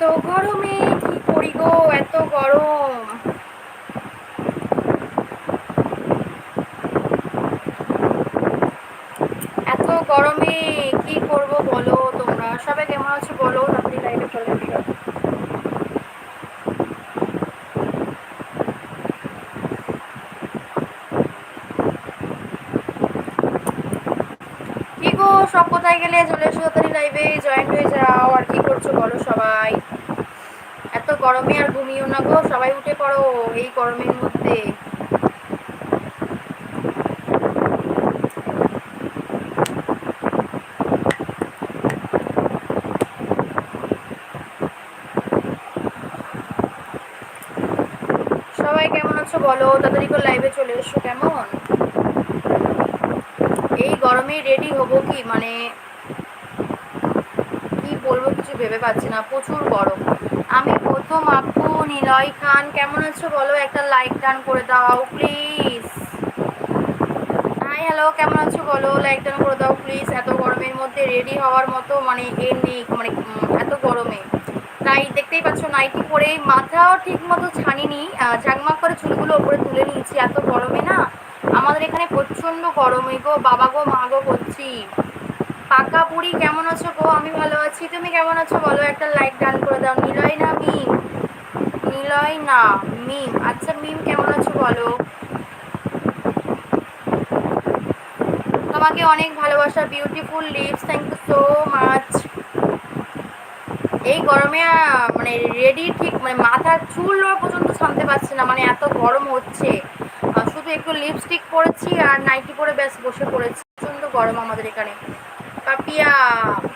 এত গরমে কি করি গো, এত গরম। এত গরমে কি করব বলো তোমরা? সবাই কেমন আছো বলো? তাড়াতাড়ি লাইভে চলে এসো। সব কোথায় গেলে? চলে এসো তাড়াতাড়ি লাইভে জয়েন্ট হয়ে যাও। আর কি করছ বলো সবাই? গরমে আর ঘুমিও না গো, সবাই উঠে পড়ো এই গরমের মধ্যে। সবাই কেমন আছো বলো? তাড়াতাড়ি করে লাইভে চলে এসো কেমন? এই গরমে রেডি হব কি? মানে কি বলব ভেবে পাচ্ছি না, প্রচুর গরম। আমি প্রথম আপু, নিলয় খান, কেমন আছো বলো? একটা লাইক ডান করে দাও প্লিজ হাই হ্যালো কেমন আছো বলো? লাইক ডান করে দাও প্লিজ এত গরমের মধ্যে রেডি হওয়ার মতো মানে এ নেই মানে এত গরমে। তাই দেখতেই পাচ্ছ নাইটি পরে মাথাও ঠিক মতো ছানিনি ঝাঁকমাক করে চুলগুলো ওপরে তুলে নিয়েছি, এত গরমে না? আমাদের এখানে প্রচণ্ড গরমে গো, বাবা গো, মা গো করছি পাকা পুরি কেমন আছো গো? আমি ভালো আছি। তুমি কেমন আছো বলো? একটা লাইক ডান করে দাও। নিলয় না মিম নিলয় না মিম আচ্ছা মিম কেমন আছো বলো? তোমাকে অনেক ভালোবাসা। Beautiful lips thank you so much এই গরমে মানে রেডি ঠিক মানে মাথার চুল পর্যন্ত ছানতে পারছি না। মানে এত গরম হচ্ছে। শুধু একটু লিপস্টিক পরেছি আর নাইটি পরে ব্যাস বসে পড়েছি। প্রচণ্ড গরম আমাদের এখানে। পাপিয়া।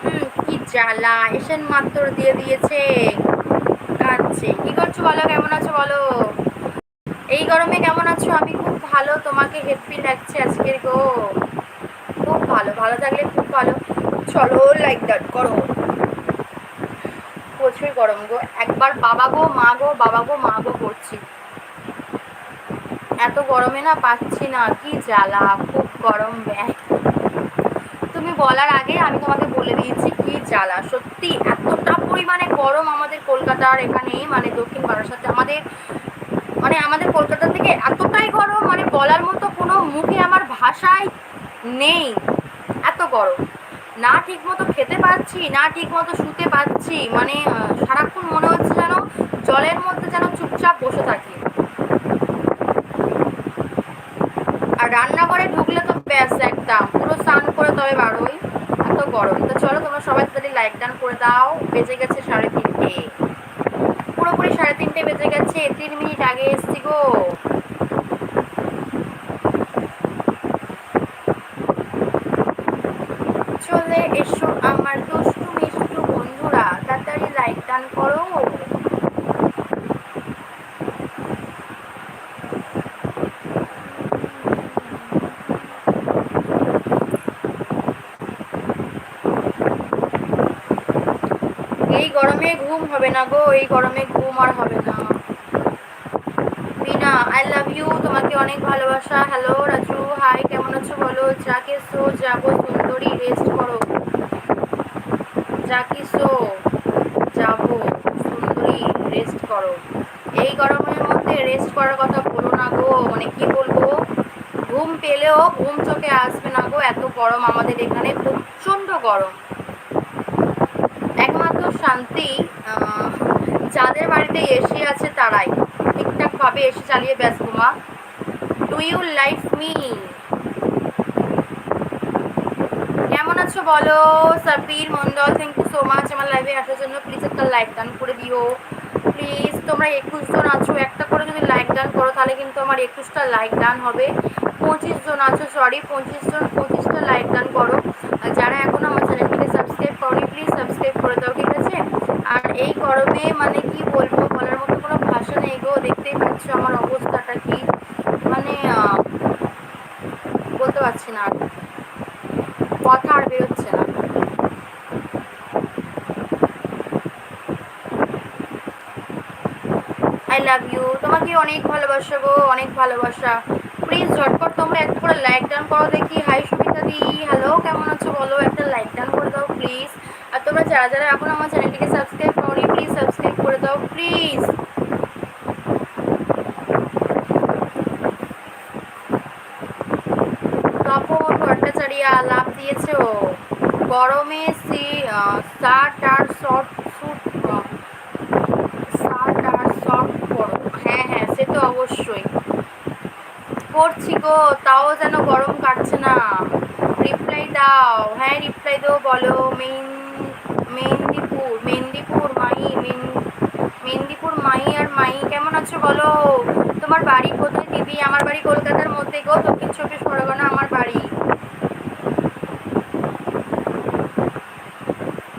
হুম, কি জ্বালা, এসেন মাত্র দিয়ে দিয়েছে। কাচ্ছে কি করছ বলো, কেমন আছো বলো? এই গরমে কেমন আছো? আমি খুব ভালো, তোমাকে হেপি লাগছে আজকের গো। খুব ভালো ভালো থাকলে খুব ভালো। চলো লাইক দ্যাট করো। প্রচুর গরম গো। একবার বাবা গো, মা গো, বাবা গো, মা গো করছি। এত গরমে না পাচ্ছি না। কি জ্বালা, খুব গরম ব্যাগ বলার আগে আমি তোমাকে বলে দিয়েছি, কি জ্বালা। সত্যি, এতটা পরিমাণে গরম আমাদের কলকাতার এখানে মানে দক্ষিণ বারাসাতে আমাদের মানে আমাদের কলকাতা থেকে এতটাই গরম মানে বলার মতো কোনো মুখে আমার ভাষায় নেই। এত গরম। না ঠিক মতো খেতে পাচ্ছি, না ঠিক মতো শুতে পাচ্ছি। মানে সারাক্ষণ মনে হচ্ছে যেন জলের মধ্যে যেন চুপচাপ বসে থাকি আর রান্নাঘরে ঢুকলে তো ব্যাস একদম পুরো স্নান করে তবে বারোই, এত গরম। তো চলো, তোমরা সবাই তাড়াতাড়ি লাইক ডান করে দাও। বেজে গেছে সাড়ে তিনটে। পুরোপুরি সাড়ে তিনটে বেজে গেছে, তিন মিনিট আগে এসছি গো। চলে এসো আমার দুষ্টু মিষ্টু বন্ধুরা তাড়াতাড়ি লাইক ডান করো এই গরমে ঘুম হবে না গো, এই গরমে ঘুম আর হবে না। বিনা আই লাভ ইউ তোমাকে অনেক ভালোবাসা। হ্যালো রাজু হাই কেমন আছো বলো? যাকে সো যাব সুন্দরী রেস্ট করো। যাকে সো যাব সুন্দরী রেস্ট করো। এই গরমের মধ্যে রেস্ট করার কথা বলো না গো মানে কি বলব? ঘুম পেলেও ঘুম চোখে আসবে না গো, এত গরম আমাদের এখানে, প্রচণ্ড গরম। শান্তি যাদের বাড়িতে এসি আছে তারাই। ঠিকঠাক ভাবে এসি চালিয়ে ব্যস্ত মা ডু ইউ লাইফ মি কেমন আছো বলো? Sabir Mondal thank you so much আমার লাইভে আসার জন্য। প্লিজ একটা লাইক ডান করে দিও। প্লিজ তোমরা একুশ জন আছো। একটা করে যদি লাইক ডান করো, তাহলে কিন্তু আমার একুশটা লাইক ডান হবে। পঁচিশ জন আছো সরি পঁচিশ জন পঁচিশটা লাইক ডান করো। যারা এখন আমার চ্যানেলটিকে সাবস্ক্রাইব করনি প্লিজ সাবস্ক্রাইব করে দাও, ঠিক আছে? আর এই গরমে মানে কি বলব, বলার মতো কোনো ভাষা নেই গো, দেখতেই পাচ্ছ আমার অবস্থাটা কি? মানে বলতে পারছি না আর। কথা আর বেরোচ্ছে না। আই লাভ ইউ তোমাকে অনেক ভালোবাসা গো, অনেক ভালোবাসা। প্লিজ ঝটপট তোমরা একটা করে লাইক ডান করো দেখি হাই সুমিতা দি হ্যালো কেমন আছো বলো একটা লাইক ডান করে দাও প্লিজ আর তোমরা যারা যারা এখন আমার সাবস্ক্রাইব করো প্লিজ প্লিজ সাবস্ক্রাইব করে দাও প্লিজ তপন ভট্টাচারিয়া লাভ দিয়েছে ও গরমে সি শার্ট আর শর্ট স্যুট শার্ট আর শর্ট পরো হ্যাঁ হ্যাঁ সে তো অবশ্যই করছি গো তাও যেন গরম কাটছে না রিপ্লাই দাও হ্যাঁ রিপ্লাই দাও বলো মেন মেহেন্দিপুর মেহেন্দিপুর মাই মেন মেহেন্দিপুর মাই আর মাই কেমন আছো বলো তোমার বাড়ি কোথায় দিদি আমার বাড়ি কলকাতার মধ্যে গো দক্ষিণ চব্বিশ পরগনা আমার বাড়ি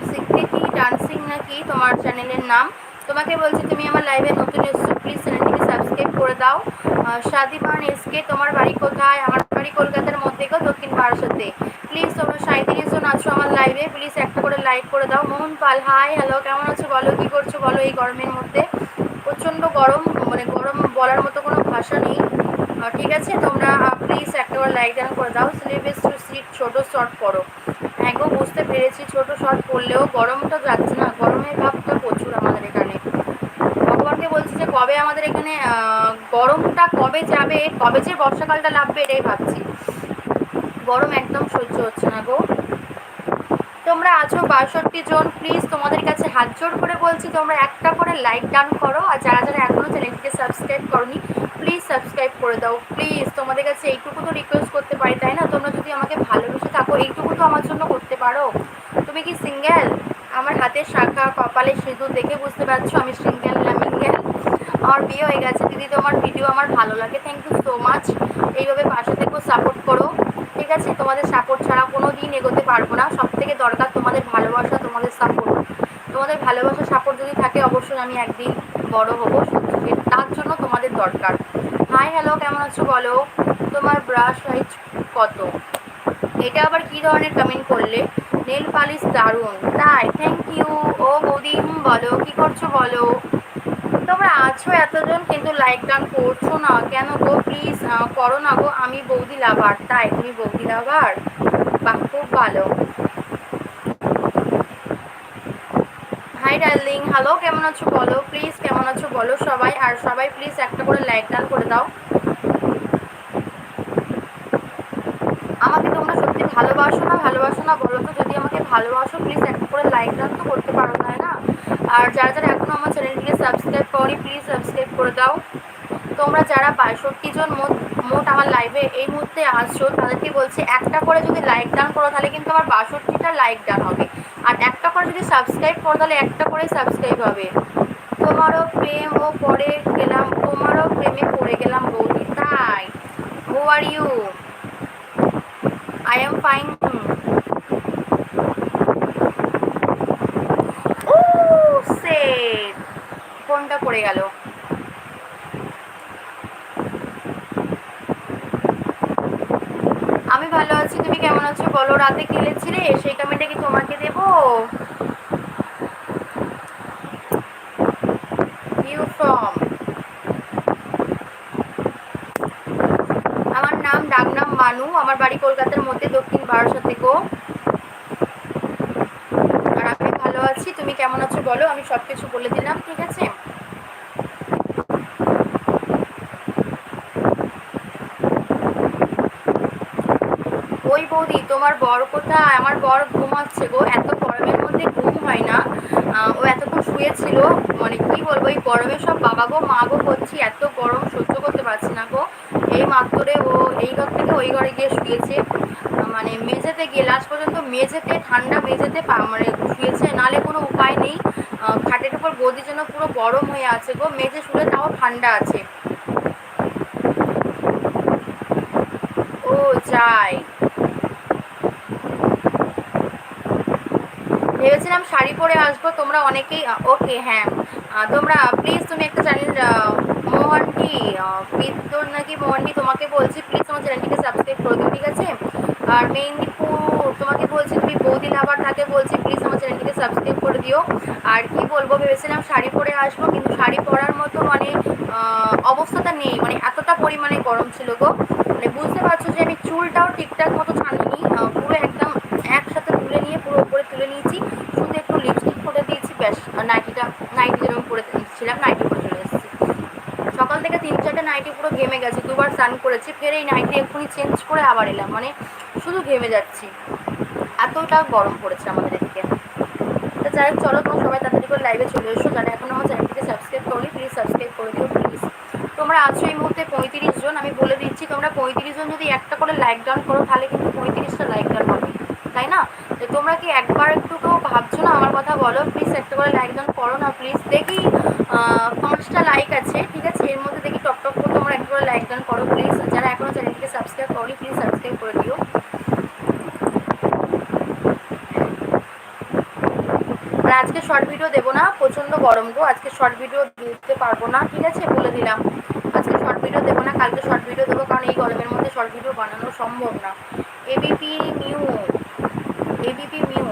সিকৃতি ডান্সিং নাকি তোমার চ্যানেলের নাম। তোমাকে বলছি, তুমি আমার লাইভে নতুন এসছো প্লিজ চ্যানেলটিকে সাবস্ক্রাইব করে দাও। শাদিমান এসকে, তোমার বাড়ি কোথায়? আমার বাড়ি কলকাতার মধ্যে গো, দক্ষিণ বারাসাতে প্লিজ তোমরা সাঁত্রিশ জন আছো আমার লাইভে প্লিজ একটা করে লাইক করে দাও। মোহন পাল হাই হ্যালো কেমন আছো বলো, কী করছ বলো এই গরমের মধ্যে? প্রচণ্ড গরম মানে গরম বলার মতো কোনো ভাষা নেই। ঠিক আছে, তোমরা প্লিজ একটা করে লাইক ডান করে দাও। সিলেবাস টু সিট ছোটো শর্ট পড়ো হ্যাঁ গো বুঝতে পেরেছি। ছোট শর্ট পড়লেও গরমটা যাচ্ছে না। গরমের ভাবটা প্রচুর আমাদের এখানে। ভগবানকে বলছি যে, কবে আমাদের এখানে গরমটা কবে যাবে, কবে যে বর্ষাকালটা লাগবে, এটাই ভাবছি। গরম একদম সহ্য হচ্ছে না গো। তোমরা আছো বাষট্টি জন প্লিজ তোমাদের কাছে হাত জোর করে বলছি, তোমরা একটা করে লাইক ডান করো, আর যারা যারা এখনও চ্যানেলটিকে সাবস্ক্রাইব করনি প্লিজ সাবস্ক্রাইব করে দাও। প্লিজ তোমাদের কাছে এইটুকু তো রিকোয়েস্ট করতে পারি, তাই না? তোমরা যদি আমাকে ভালোবেসে থাকো, এইটুকু তো আমার জন্য করতে পারো। তুমি কি সিঙ্গেল আমার হাতের শাখা, কপালে সিঁদুর দেখে বুঝতে পারছ, আমি সিঙ্গেল না মিঙ্গেল আমার বিয়ে হয়ে গেছে, দিদি, তোমার ভিডিও আমার ভালো লাগে। থ্যাংক ইউ সো মাচ এইভাবে পাশে থেকেও সাপোর্ট করো। ঠিক আছে, তোমাদের সাপোর্ট ছাড়া কোনো দিন এগোতে পারব না। সব থেকে দরকার তোমাদের ভালোবাসা, তোমাদের সাপোর্ট তোমাদের ভালোবাসা সাপোর্ট যদি থাকে, অবশ্যই আমি একদিন বড় হব। তার জন্য তোমাদের দরকার। হাই হ্যালো কেমন আছো বলো? তোমার ব্রাশ সাইজ কত? এটা আবার কি ধরনের কমেন্ট করলে? নেল পালিশ দারুণ। তাই থ্যাংক ইউ ও বৌদি বলো, কি করছ বলো? তোমরা আছো এতজন, কিন্তু লাইক ডান করছ না। কেন গো? প্লিজ করো না গো। আমি বৌদি লাভার তাই তুমি বৌদি লাভার বাহ, খুব ভালো। হাই ডার্লিং হ্যালো কেমন আছো বলো? প্লিজ কেমন আছো বলো সবাই? আর সবাই প্লিজ একটা করে লাইক ডান করে দাও। আমাকে তোমরা সত্যি ভালোবাসো না ভালোবাসো না বলো তো? যদি আমাকে ভালোবাসো প্লিজ একটা করে লাইক ডান তো করতে পারো, তাই না? আর যারা যারা এখনও আমার চ্যানেলটিকে সাবস্ক্রাইব করনি প্লিজ সাবস্ক্রাইব করে দাও। তোমরা যারা বাষট্টি জন মোট মোট আমার লাইভে এই মুহূর্তে আসছো, তাদেরকে বলছি, একটা করে যদি লাইক ডান করো, তাহলে কিন্তু আমার বাষট্টিটা লাইক ডান হবে। আর একটা করে যদি সাবস্ক্রাইব করো, তাহলে একটা করে সাবস্ক্রাইব হবে। তোমারও প্রেম ও পড়ে গেলাম, তোমারও প্রেমে পড়ে গেলাম বৌদি। তাই who are you I am fine ও সেট ফোনটা পড়ে গেল। আমি ভালো আছি, তুমি কেমন আছো? বলো, রাতে খেলেছিলে সেই কমেন্টটা কি তোমাকে দেব? ইউ ফ্রম আমার নাম মানু, আমার বাড়ি কলকাতার মধ্যে, দক্ষিণ বারাসাতে গো আর আমি ভালো আছি, তুমি কেমন আছো বলো, আমি সব কিছু বলে দিলাম ঠিক আছে ওই বৌদি তোমার বর কোথায় আমার বর ঘুমাচ্ছে গো। এত গরমের মধ্যে ঘুম হয় না। ও এতক্ষণ শুয়েছিল। মানে কি বলব, এই গরমে সব বাবা গো, মা গো করছি। এত গরম, সহ্য করতে পারছি না গো। এই মাত্রে ও এই ঘর থেকে ওই ঘরে গিয়ে শুয়েছে। মানে মেঝেতে গিয়ে, লাস্ট পর্যন্ত মেঝেতে, ঠান্ডা মেঝেতে মানে শুয়েছে। নালে কোনো উপায় নেই। খাটের উপর গদি যেন পুরো গরম হয়ে আছে গো। মেঝে শুলে তাও ঠান্ডা আছে। ও যাই। ভেবেছিলাম শাড়ি পরে আসব, তোমরা অনেকেই ওকে হ্যাঁ। তোমরা প্লিজ তুমি একটা চ্যানেল মোহনটি বিদ্যুৎ নাকি মোহনটি তোমাকে বলছি প্লিজ তোমার চ্যানেলটিকে সাবস্ক্রাইব করে দিও, ঠিক আছে? আর মেহেন্দিপুর তোমাকে বলছি, তুমি বৌদি লাভার থাকে বলছি প্লিজ আমার চ্যানেলটিকে সাবস্ক্রাইব করে দিও। আর কি বলব, ভেবেছিলাম শাড়ি পরে আসব, কিন্তু শাড়ি পরার মতো মানে অবস্থাটা নেই মানে এতটা পরিমাণে গরম ছিল গো। মানে বুঝতে পারছ যে আমি চুলটাও ঠিকঠাক মতো ছাড়িনি পুরো একদম একসাথে দিয়েছি শুধু একটু লিপস্টিক করে দিয়েছি, ব্যাস নাইটিটা নাইটি যেরকম পরে দিচ্ছিলাম নাইটি পরে চলে এসেছি। সকাল থেকে তিন চারটা নাইটি পুরো ঘেমে গেছে, দুবার স্নান করেছি, ফের এই নাইটি এক্ষুনি চেঞ্জ করে আবার এলাম মানে শুধু ঘেমে যাচ্ছি। এতটা গরম পড়েছে আমাদের এদিকে। তো যাই হোক, চলো তোমরা সবাই তাড়াতাড়ি করে লাইভে চলে এসো। যারা এখনও আমার চ্যানেলটিকে সাবস্ক্রাইব করি প্লিজ সাবস্ক্রাইব করে দিও প্লিজ তোমরা আছো এই মুহূর্তে পঁয়ত্রিশ জন, আমি বলে দিচ্ছি, তোমরা পঁয়ত্রিশ জন যদি একটা করে লাইক ডাউন করো, তাহলে কিন্তু পঁয়ত্রিশটা লাইক ডাউন হবে। তাই না? তোমরা কি একবার একটু ভাবছ না? আমার কথা বলো। প্লিজ একটা করে লাইক ডাউন করো না প্লিজ দেখি পাঁচটা লাইক আছে, ঠিক আছে? এর মধ্যে দেখি টপ টপ করে তোমরা একটা করে লাইক ডাউন করো প্লিজ যারা এখনও চ্যানেলটিকে সাবস্ক্রাইব করো প্লিজ সাবস্ক্রাইব করে দিও। আর আজকে শর্ট ভিডিও দেবো না, প্রচণ্ড গরম গো। আজকে শর্ট ভিডিও দিতে পারব না, ঠিক আছে? বলে দিলাম। আজকে শর্ট ভিডিও দেবো না, কালকে শর্ট ভিডিও দেবো, কারণ এই গরমের মধ্যে শর্ট ভিডিও বানানো সম্ভব না। এবিপি মিউ এবিপি মিউ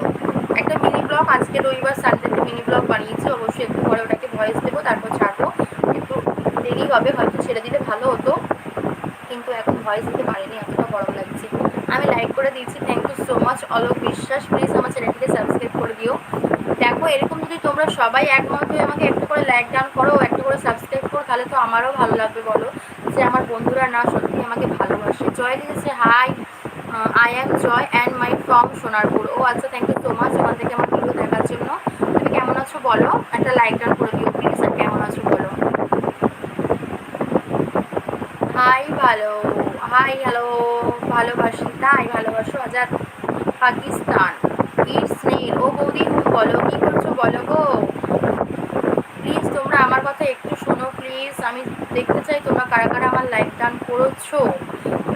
একটা মিনি ব্লগ আজকে রবিবার সানডেতে মিনি ব্লগ বানিয়েছি, অবশ্যই একটু পরে ওটাকে ভয়েস দেবো, তারপর ছাড়বো। একটু দেরি হবে, হয়তো ছেড়ে দিলে ভালো হতো, কিন্তু এখন ভয়েস দিতে পারিনি, এতটা গরম লাগছে। আমি লাইক করে দিয়েছি thank you so much Alok Biswas. Please আমার চ্যানেলটিকে সাবস্ক্রাইব করে দিও। দেখো, এরকম যদি তোমরা সবাই একমত হয়ে আমাকে একটু করে লাইক ডাউন করো, একটু করে সাবস্ক্রাইব করো, তাহলে তো আমারও ভালো লাগবে বলো। যে আমার বন্ধুরা না সত্যি আমাকে ভালোবাসে। জয় লিখেছে hi I am Joy and my from Sonarpur ও আচ্ছা থ্যাংক ইউ সো মাচ ওখান থেকে আমার ভিডিও দেখার জন্য। তুমি কেমন আছো বলো? একটা লাইক ডাউন করে দিও প্লিজ আর কেমন আছো বলো? হাই ভালো। হাই হ্যালো ভালোবাসি, তাই ভালোবাসো আজাদ পাকিস্তান। ইটস নীল ও বৌদি বলো, কি করছ বলো গো? প্লিজ তোমরা আমার কথা একটু শোনো প্লিজ আমি দেখতে চাই তোমরা কারা কারা আমার লাইক ডান করেছ।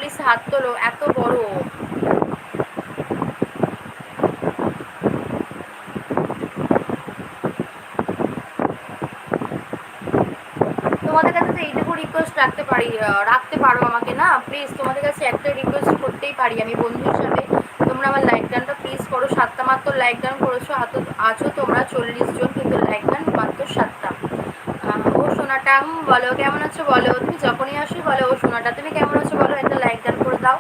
প্লিজ হাত তোলো এত বড়। তোমাদের কাছে তো এইটুকু রিকোয়েস্ট রাখতে পারি রাখতে পারো আমাকে না? প্লিজ তোমাদের কাছে একটা রিকোয়েস্ট করতেই পারি আমি বন্ধু হিসাবে তোমরা আমার লাইক ডানটা প্লিজ করো। সাতটা মাত্র লাইক ডান করেছ হাত আছো তোমরা চল্লিশ জন কিন্তু লাইক ডান মাত্র আহ, ও সোনাটা। হুম, বলো কেমন আছো বলো? তুমি যখনই আসো বলো ও সোনাটা তুমি কেমন আছো বলো একটা লাইক ডান করে দাও।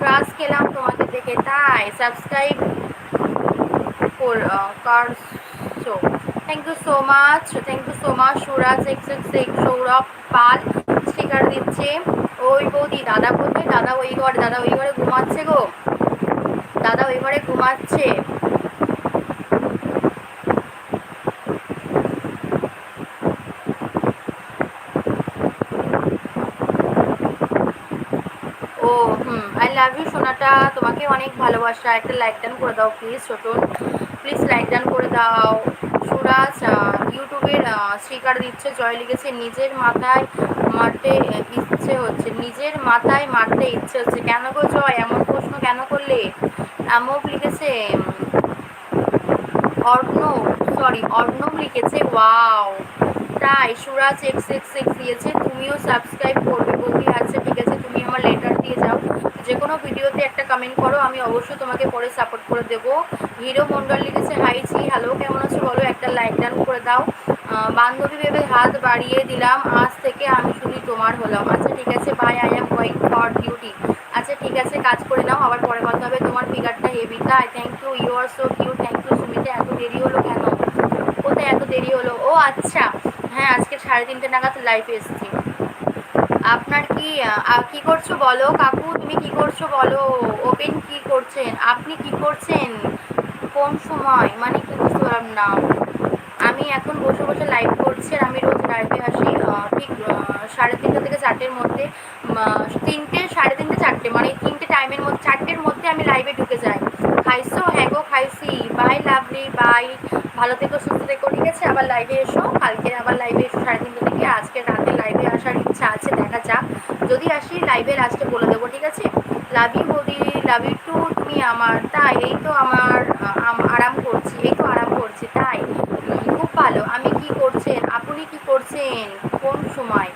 ক্লাস খেলাম তোমাকে দেখে তাই সাবস্ক্রাইব করছ। Thank you so much thank you so much Suraj X X X Sourav Pal sticker দিচ্ছে। ওই বৌদি দাদা কোথায়? দাদা ওই ঘরে দাদা ওই ঘরে ঘুমাচ্ছে গো। দাদা ওই ঘরে ঘুমাচ্ছে ও হুম আই লাভ ইউ সোনাটা। তোমাকে অনেক ভালোবাসা। একটা লাইক ডান করে দাও please Chhoton. Please like done করে দাও। সুরাজ ইউটিউবের স্টিকার দিচ্ছে জয় লিখেছে। নিজের মাথায় মারতে ইচ্ছে হচ্ছে। নিজের মাথায় মারতে ইচ্ছে হচ্ছে। কেন গো জয়? এমন প্রশ্ন কেন করলে? আমক লিখেছে উম, অর্ণব। সরি অর্ণব লিখেছে ওয়াও তাই সুরাজ এক্স এক্স এক্স দিয়েছে। তুমিও সাবস্ক্রাইব করবে। বৌদি আচ্ছা ঠিক আছে? তুমি আমার লেটার দিয়ে যাও। যে কোনো ভিডিওতে একটা কমেন্ট করো, আমি অবশ্যই তোমাকে পরে সাপোর্ট করে দেবো। হিরো মন্ডল লিখেছে হাই জি হ্যালো কেমন আছো বলো? একটা লাইক ডান করে দাও। বান্ধবী ভেবে হাত বাড়িয়ে দিলাম, আজ থেকে আমি শুধু তোমার হলাম। আচ্ছা ঠিক আছে bye I am going for duty আচ্ছা ঠিক আছে, কাজ করে নাও, আবার পরে কথা হবে। তোমার ফিগারটা হেভি তাই thank you you are so cute thank you Sumita. এত দেরি হলো কেন? কোথায় এত দেরি হলো। ও আচ্ছা। হ্যাঁ আজকে সাড়ে তিনটে নাগাদ লাইফে এসেছি। আপনার কি কি করছ বলো কাকু? তুমি কি করছ বলো? ওপেন কি করছেন? আপনি কি করছেন? কোন সময়? মানে কি বুঝতে পারলাম না। আমি এখন বসে বসে লাইভ করছি আর আমি রোজ লাইভে আসি ঠিক সাড়ে তিনটে থেকে চারটের মধ্যে তিনটে, সাড়ে তিনটে, চারটে মানে তিনটে টাইমের মধ্যে, চারটের মধ্যে আমি লাইভে ঢুকে যাই। খাইছো? হ্যাঁ গো, খাইছি। বাই লাভলি বাই ভালো থেকো, সুস্থ থেকো, ঠিক আছে? আবার লাইভে এসো। কালকে আবার লাইভে এসো সাড়ে তিনটে থেকে। আজকে রাতে লাইভে আসার ইচ্ছা আছে, দেখা যাক। যদি আসি লাইভে লাস্টে বলে দেবো, ঠিক আছে? লাভ ইউ বৌদি। লাভ ইউ টু তুমি আমার। তাই, এই তো আমার আরাম করছি, এই তো আরাম করছি, তাই। ভালো। আমি কি করছেন? আপনি কি করছেন? কোন সময়?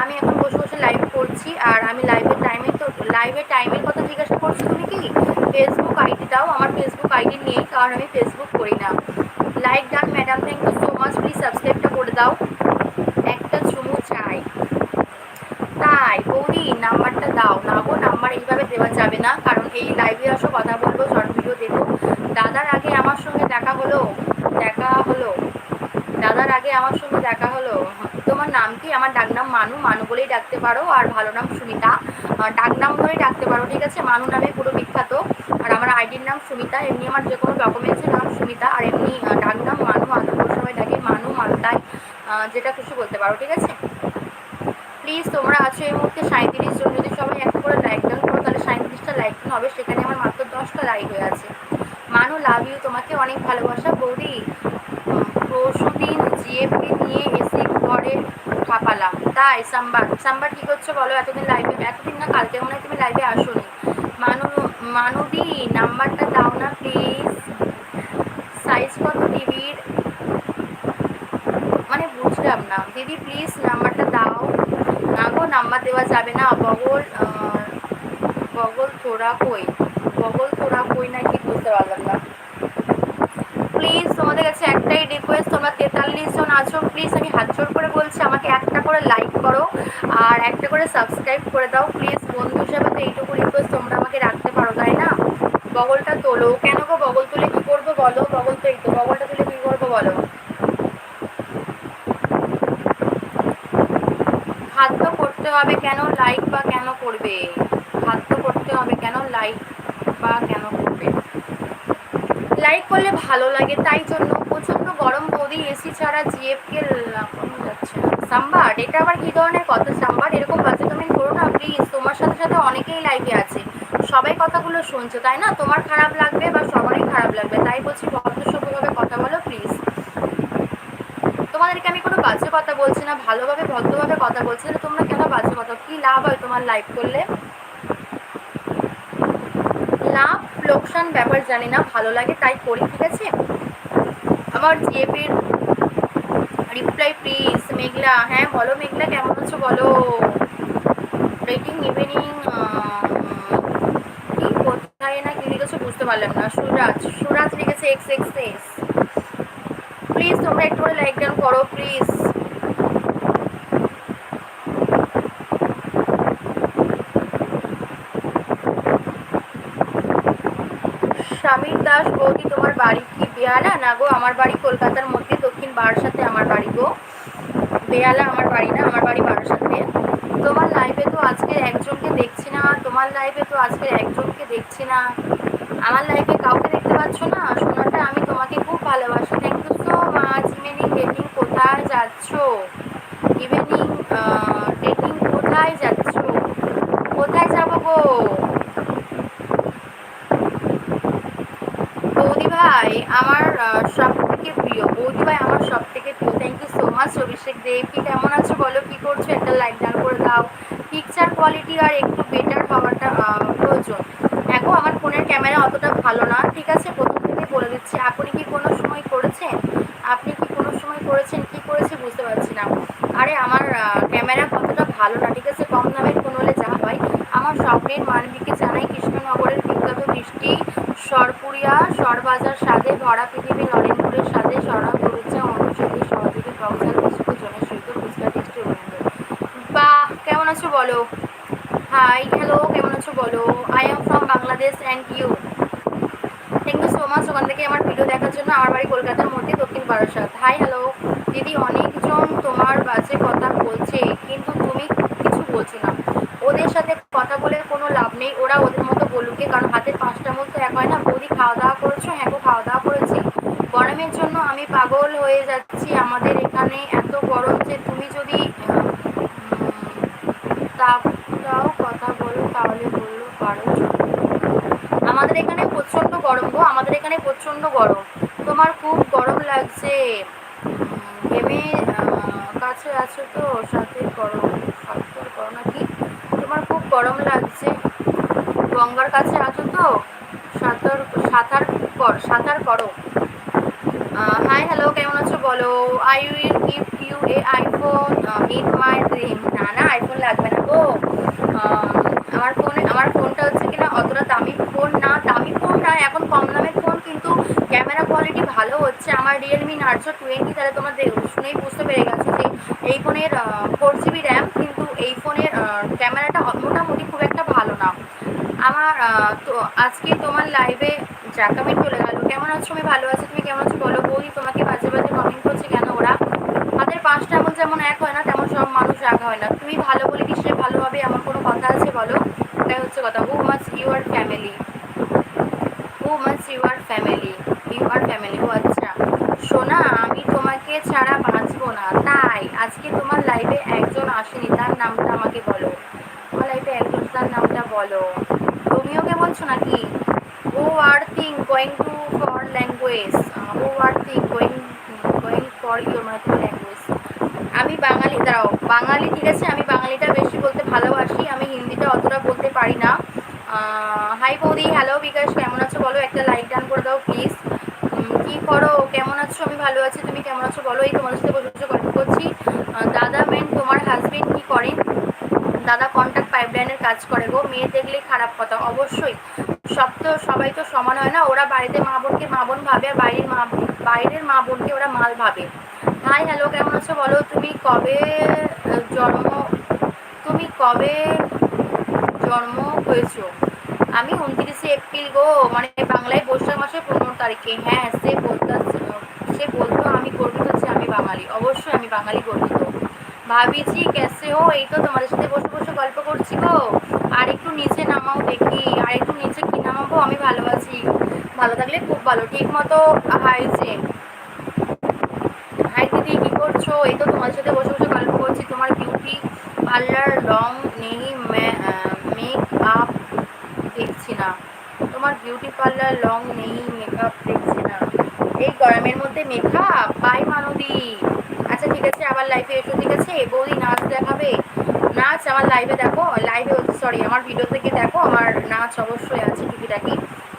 আমি এখন বসে বসে লাইভ করছি আর আমি লাইভের টাইমে তো লাইভের টাইমের কথা জিজ্ঞাসা করছি তুমি কি? ফেসবুক আইডিটাও আমার ফেসবুক আইডি নেই, কারণ আমি ফেসবুক করি না। Like done madam thank you so much please সাবস্ক্রাইবটা করে দাও। একটা চুমু চাই। তাই, বৌদি নাম্বারটা দাও। না গো নাম্বার এইভাবে দেওয়া যাবে না, কারণ এই লাইভে আসো, কথা বলব শর্ট ভিডিও দেবো দাদার আগে আমার সঙ্গে দেখা হলো। দেখা হলো। দাদার আগে আমার সঙ্গে দেখা হলো। তোমার নাম কি? আমার ডাক নাম মানু। মানু বলেই ডাকতে পারো। আর ভালো নাম সুমিতা। আহ, ডাক নাম ধরেই ডাকতে পারো ঠিক আছে? মানু নামে পুরো বিখ্যাত। আর আমার আইডির নাম সুমিতা। এমনি আমার যে কোনো ডকুমেন্টসের নাম সুমিতা। আর এমনি আহ, ডাক নাম মানু। আনন্দ সবাই ডাকে মানু মালতাই যেটা খুশি বলতে পারো ঠিক আছে? প্লিজ তোমরা আছো এই মুহূর্তে সাঁত্রিশ জন। যদি সবাই এক করে লাইক ডান করো তাহলে সাঁত্রিশটা লাইক হবে। সেখানে আমার মাত্র দশটা লাইক হয়ে আছে। মানু লাভ ইউ তোমাকে অনেক ভালোবাসা। বৌদি পরশুদিন জিএফপি নিয়ে এসে ঘরে খাপালাম তাই সাম্বার সাম্বার কী করছ বলো? এতদিন লাইভে এতদিন না, কালকে মনে হয় তুমি লাইভে আসোনি। মানু, মানুদি, নাম্বারটা দাও না প্লিজ সাইজ কত টিভির মানে বুঝলাম না। দিদি প্লিজ নাম্বারটা দাও। না গো, নাম্বার দেওয়া যাবে না। বগল বগল তোরা কই? বগল তোরা কই না কি বুঝতে পারলাম না। প্লিজ তোমাদের কাছে একটাই রিকোয়েস্ট তোমরা তেতাল্লিশ জন আছো প্লিজ আমি হাত জোর করে বলছি, আমাকে একটা করে লাইক করো আর একটা করে সাবস্ক্রাইব করে দাও। প্লিজ বন্ধু হিসাবে তো এইটুকু রিকোয়েস্ট তোমরা আমাকে রাখতে পারো, তাই না? বগলটা তোলো। কেন গো বগল তুলে কী করব বলো? বগল তো এই তো, বগলটা তুলে কী করব বলো? হাত তো করতে হবে, কেন লাইক বা কেন করবে? হাত তো করতে হবে, কেন লাইক লাইক করলে ভালো লাগে, তাই জন্য প্রচণ্ড গরম বৌদি এসি ছাড়া জিএফকে যাচ্ছে সাম্বার, এটা আবার কি ধরনের কথা? সাম্বার, এরকম বাজে কমেন্ট করো না প্লিজ তোমার সাথে সাথে অনেকেই লাইভে আছে। সবাই কথাগুলো শুনছো, তাই না? তোমার খারাপ লাগবে বা সবারই খারাপ লাগবে, তাই বলছি ভদ্রসভ্যভাবে কথা বলো প্লিজ তোমাদেরকে আমি কোনো বাজে কথা বলছি না, ভালোভাবে, ভদ্রভাবে কথা বলছি না তোমরা কেন বাজে কথা? কি লাভ হয় তোমার লাইভ করলে? লাভ লোকসান ব্যাপার জানি না, ভালো লাগে তাই করি, ঠিক আছে? আমার জিএপির রিপ্লাই প্লিজ মেঘলা হ্যাঁ বলো মেঘলা, কেমন আছো বলো? রেটিং ইভিনিং কি কোথায় না কি লিখেছো বুঝতে পারলাম না। সুরাজ সুরাজ লিখেছে এক্স এক্স এস প্লিজ তোমরা একটু লাইক ডাউন করো প্লিজ সমীর দাস বৌদি তোমার বাড়ি কি? বেহালা না গো, আমার বাড়ি কলকাতার মধ্যে, দক্ষিণ বারাসাতে আমার বাড়ি গো। বেহালা আমার বাড়ি না, আমার বাড়ি বারাসাতে। তোমার লাইভে তো আজকে একজনকে দেখছি না, তোমার লাইভে তো আজকে একজনকে দেখছি না। আমার লাইফে কাউকে দেখতে পাচ্ছ না? সোনাটা, আমি তোমাকে খুব ভালোবাসি। Thank you so much evening কোথায় যাচ্ছ? ইভিনিং ডেটিং কোথায় যাচ্ছ কোথায় যাব গো বৌদি ভাই আমার সব থেকে প্রিয়। বৌদি ভাই আমার সব থেকে প্রিয়। Thank you so much Abhishek Dev কি কেমন আছো বলো? কি করছ? একটা লাইক ডান করে দাও। পিকচার কোয়ালিটি আর একটু বেটার হওয়াটা প্রয়োজন। দেখো, আমার ফোনের ক্যামেরা অতটা ভালো না। ঠিক আছে, প্রথম থেকে বলে দিচ্ছি, আপনি কি কোনো সময় করেছেন? আপনি কি কোনো সময় করেছেন? কি করেছে বুঝতে পারছি না। আরে, আমার ক্যামেরা কতটা ভালো না। ঠিক আছে, কম দামের ফোন হলে যা হয়। আমার স্বপ্নের মানবিকে জানাই কৃষ্ণনগরের বিখ্যাত মিষ্টি সরপুরিয়া, সরবাজার স্বাদে ভরা পৃথিবী, নরেন্দ্রের সাথে সরব করেছে অনুষদের সহযোগী প্রফেসর বিস্কুট জনের সহিত ফুচকা টেস্টি বাহ, কেমন আছো বলো? হাই হ্যালো কেমন আছো বলো? I am from Bangladesh and you thank you so much ওখান থেকে আমার ভিডিও দেখার জন্য আমার বাড়ি কলকাতার মধ্যে দক্ষিণ বারাসাত হাই হ্যালো দিদি, অনেকজন তোমার বাজে কথা বলছে, কিন্তু তুমি কিছু বলছো না। ওদের সাথে কথা বলে কোনো লাভ নেই। ওরা ওদের মতো বলুকে, কারণ হাতের পাঁচটা মতো এক হয় না, বৌদি খাওয়া দাওয়া করেছ হ্যাঁ খাওয়া দাওয়া করেছি। গরমের জন্য আমি পাগল হয়ে যাচ্ছি। আমাদের এখানে এত গরম যে তুমি যদি তাও কথা বলো, তাহলে বলল, পারো আমাদের এখানে প্রচণ্ড গরম গো, আমাদের এখানে প্রচণ্ড গরম। তোমার খুব গরম লাগছে। গেমে কাছে আছো তো, সাথে করো সাথে করো নাকি তোমার খুব গরম লাগছে। গঙ্গার কাছে আছো তো? সাঁতার সাঁতার কর সাঁতার করো। হাই হ্যালো কেমন আছো বলো? I will gift you a iPhone in my dream না না আইফোন লাগবে না গো। আমার ফোনে আমার ফোনটা হচ্ছে কিনা অতটা দামি ফোন না, দামি ফোন না, এখন কম দামের ফোন কিন্তু ক্যামেরা কোয়ালিটি ভালো হচ্ছে। আমার রিয়েলমি নার্জো টোয়েন্টি তাহলে তোমরা শুনেই বুঝতে পেরে গেছো যে এই ফোনের ফোর জিবি র্যাম কিন্তু এই ফোনের ক্যামেরাটা মোটামুটি খুব একটা ভালো না। আমার তো আজকে তোমার লাইভে জাকামিন চলে গেল। কেমন আছো? আমি ভালো আছো। তুমি কেমন আছো? বলো, বই তোমাকে বাজে বাজে কমেন্ট করছে কেন ওরা? তাদের পাঁচটা এমন যেমন এক হয় না, তেমন সব মানুষ এক হয় না। তুমি ভালো বলে কি সে ভালোভাবে এমন কোনো কথা আছে বলো? এটাই হচ্ছে কথা। Who much your family who much your family your family ও আচ্ছা শোনা আমি তোমাকে ছাড়া বাঁচবো না। তাই আজকে তোমার লাইভে একজন আমাকে বলো? লাইভে একজন তার নামটা বলো। তুমিও কে বলছো নাকি? ও are thing going to for language O are thing going going for your মানে তোমার ল্যাঙ্গুয়েজ আমি বাঙালি, দাঁড়াও, বাঙালি ঠিক আছে, আমি বাঙালিটা বেশি বলতে ভালোবাসি, আমি হিন্দিটা অতটা বলতে পারি না। হাই বৌদি হ্যালো বিকাশ, কেমন আছো বলো? একটা লাইক ডান করে দাও প্লিজ কি করো? কেমন আছো? আমি ভালো আছি, তুমি কেমন আছো বলো? এই তোমার সাথে বসে বসে গল্প করছি। দাদা মেন তোমার হাজবেন্ড কি করেন? দাদা কন্ট্যাক্ট পাইপলাইনের কাজ করে গো, মেয়ে দেখলেই খারাপ কথা, অবশ্যই। সব তো, সবাই তো সমান হয় না, ওরা বাড়িতে মা বোনকে মা বোন ভাবে আর বাইরের মা বাইরের মা বোনকে ওরা মাল ভাবে। হাই হ্যালো কেমন আছো বলো, তুমি কবে জন্ম, তুমি কবে জন্ম হয়েছো? আমি উনত্রিশে এপ্রিল গো মানে বাংলায় বৈশাখ মাসের পনেরো তারিখে। হ্যাঁ সে বলতো সে বলতো, আমি গর্বিত যে আমি বাঙালি। অবশ্যই আমি বাঙালি গর্বিত। ভাবিছি, কেসে হো এই তো তোমাদের সাথে বসে বসে গল্প করছি গো। আর একটু নিচে নামাও দেখি, আর একটু নিচে কি নামাবো, আমি ভালো আছি। ভালো থাকলে খুব ভালো, ঠিক মতো হাইছে হাই দিদি, কি করছ? এই তো তোমাদের সাথে বসে বসে গল্প করছি। তোমার বিউটি পার্লার লং নেই মেক আপ দেখছি না। তোমার বিউটি পার্লার লং নেই মেকআপ দেখছি না। এই গরমের মধ্যে মেকআপ বাই মানবী আচ্ছা ঠিক আছে আবার লাইভে এসো, ঠিক আছে? বৌদি নাচ দেখাবে। নাচ আমার লাইভে দেখো লাইভে সরি আমার ভিডিও থেকে দেখো, আমার নাচ অবশ্যই আছে টুকিটাকি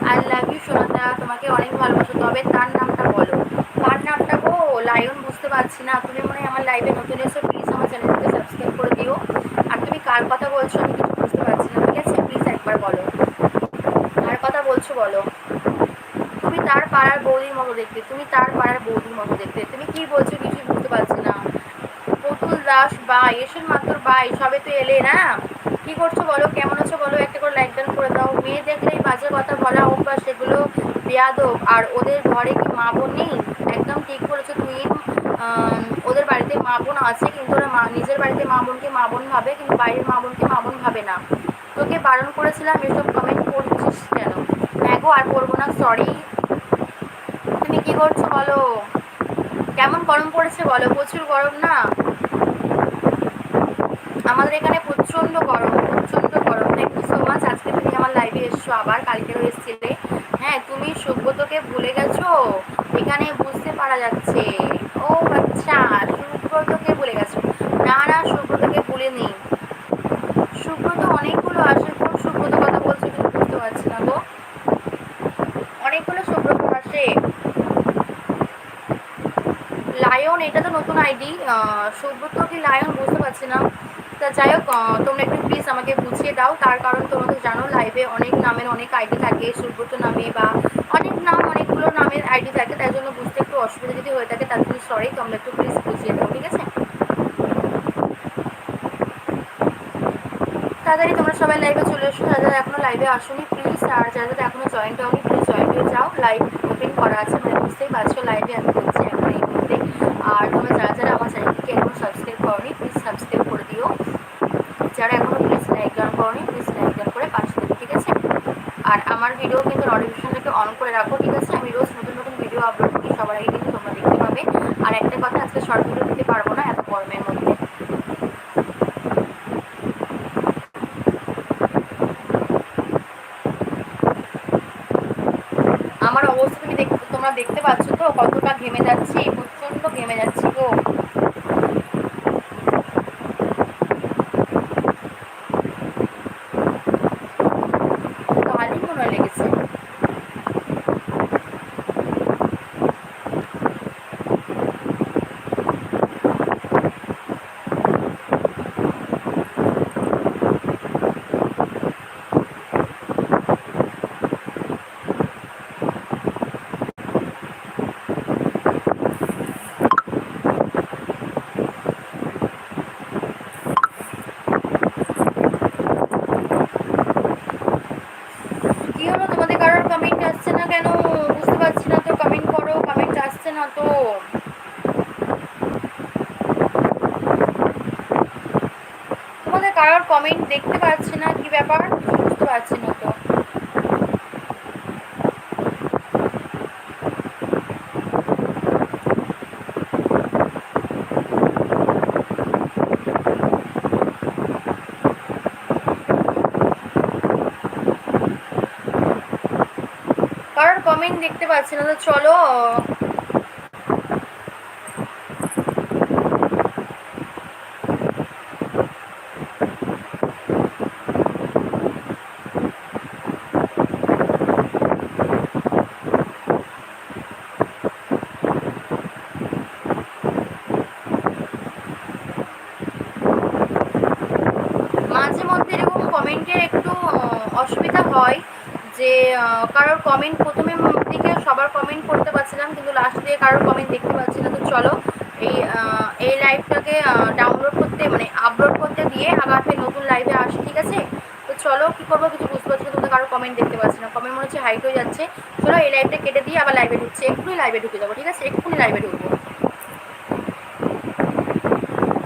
আই লাভ ইউ সোনাদা তোমাকে অনেক ভালোবাসো। তবে তার নামটা বলো। তার নামটা গো লাইন বুঝতে পারছি না। তুমি মনে হয় আমার লাইভে নতুন এসো প্লিজ আমার চ্যানেলটাকে সাবস্ক্রাইব করে দিও। আর তুমি কার কথা বলছো, আমি কিছু বুঝতে পারছি না, ঠিক আছে? প্লিজ একবার বলো। কার কথা বলছো বলো? পাড়ার বৌদির মতো দেখতে, তুমি তার পাড়ার বৌদির মতো দেখতে। তুমি কি বলছো কিছুই বুঝতে পারছি না। পুতুল, দাস, বাই এসেন মাত্র বাই, সবে তো এলে না? কি করছ বলো? কেমন আছো বলো? একটা করে লাইক করে দাও। মেয়ে দেখলেই বাজে কথা বলা অভ্যাস, সেগুলো বেয়াদব। আর ওদের ঘরে কি মা বোন নেই? একদম ঠিক বলেছ তুই ওদের বাড়িতে মা বোন আছে, কিন্তু ওরা মা নিজের বাড়িতে মা বোনকে মা বোন ভাবে, কিন্তু বাইরের মা বোনকে মা বোন ভাবে না। তোকে বারণ করেছিলাম, এসব কমেন্ট করছিস কেন? হ্যাঁ আর করব না সরি তুমি কি করছ বলো? কেমন গরম পড়েছে বলো? প্রচুর গরম না? আমাদের এখানে প্রচণ্ড গরম প্রচণ্ড গরম। থ্যাংক ইউ সো মাচ আজকে তুমি আমার লাইভে এসছো আবার কালকে এসেছিলে। হ্যাঁ তুমি সভ্যতকে ভুলে গেছো? এখানে বুঝতে পারা যাচ্ছে। ও আচ্ছা সুব্রতকে ভুলে গেছো না না সুব্রতকে ভুলে নেই সুব্রত অনেকগুলো আসে কোন সুব্রত কথা বলছো কিন্তু বুঝতে পারছি না গো অনেকগুলো সুব্রত আসে লায়ন এটা তো নতুন আইডি সুব্রত কি লায়ন বুঝতে পারছি না। তা যাই হোক তোমরা একটু প্লিজ আমাকে বুঝিয়ে দাও। তার কারণ তোমরা তো জানো লাইভে অনেক নামের অনেক আইডি থাকে, সুব্রত নামে বা অনেক নাম, অনেকগুলো নামের আইডি থাকে, তাই জন্য বুঝতে একটু অসুবিধা যদি হয়ে থাকে তার জন্য সরি তোমরা একটু প্লিজ বুঝিয়ে দাও, ঠিক আছে? তাড়াতাড়ি তোমরা সবাই লাইভে চলে এসো, যারা যারা এখনও লাইভে আসোনি প্লিজ আর যারা এখনও জয়েন্ট হওনি প্লিজ জয়েন্ট হয়ে যাও। লাইভ ওপেন করা আছে মানে বুঝতেই পারছ লাইভে আমি করছি এখন এই মুহূর্তে আর তোমরা যারা যারা আমার চ্যানেলটিকে এখনও সাবস্ক্রাইব করনি প্লিজ সাবস্ক্রাইব করে দিও। যারা এখনও প্লিজ লাইক ডাউন করনি প্লিজ লাইক ডাউন করে পাশে দেবে ঠিক আছে? আর আমার ভিডিও কিন্তু নোটিফিকেশনটাকে অন করে রাখো, ঠিক আছে? আমি রোজ নতুন নতুন ভিডিও আপলোড করি, সবার আগে কিন্তু তোমরা দেখতে পাবে। আর একটা কথা, আজকে শর্ট ভিডিও দিতে পারব না, এত গরমের মধ্যে। আমার অবস্থা তুমি তোমরা দেখতে পাচ্ছ তো কতটা ঘেমে যাচ্ছি প্রচণ্ড ঘেমে যাচ্ছি গো কালি মনে লেগেছে কি হলো তোমাদের কারোর কমেন্ট আসছে না কেন বুঝতে পারছি না তো কমেন্ট করো কমেন্ট আসছে না তো কারোর কমেন্ট দেখতে পাচ্ছি না, কি ব্যাপার? বুঝতে পারছি না তো। কারোর কমেন্ট দেখতে পাচ্ছি না, তো চলো মাঝে মধ্যে এরকম কমেন্টের একটু আহ, অসুবিধা হয় যে আহ, কারোর কমেন্ট প্রথমে দিকে সবার কমেন্ট করতে পারছিলাম, কিন্তু লাস্ট দিয়ে কারোর কমেন্ট দেখতে পাচ্ছি না। তো চলো, এই এই লাইভটাকে ডাউনলোড করতে মানে আপলোড করতে দিয়ে আবার ফের নতুন লাইভে আসি, ঠিক আছে? তো চলো, কী করব কিছু বুঝতে পারছি না তোমাদের কারোর কমেন্ট দেখতে পাচ্ছি না। কমেন্ট মনে হচ্ছে হাইট হয়ে যাচ্ছে। চলো, এই লাইভটা কেটে দিয়ে আবার লাইভে ঢুকছে। এক্ষুনি লাইভে ঢুকে যাব, ঠিক আছে? এক্ষুনি লাইভে ঢুকবো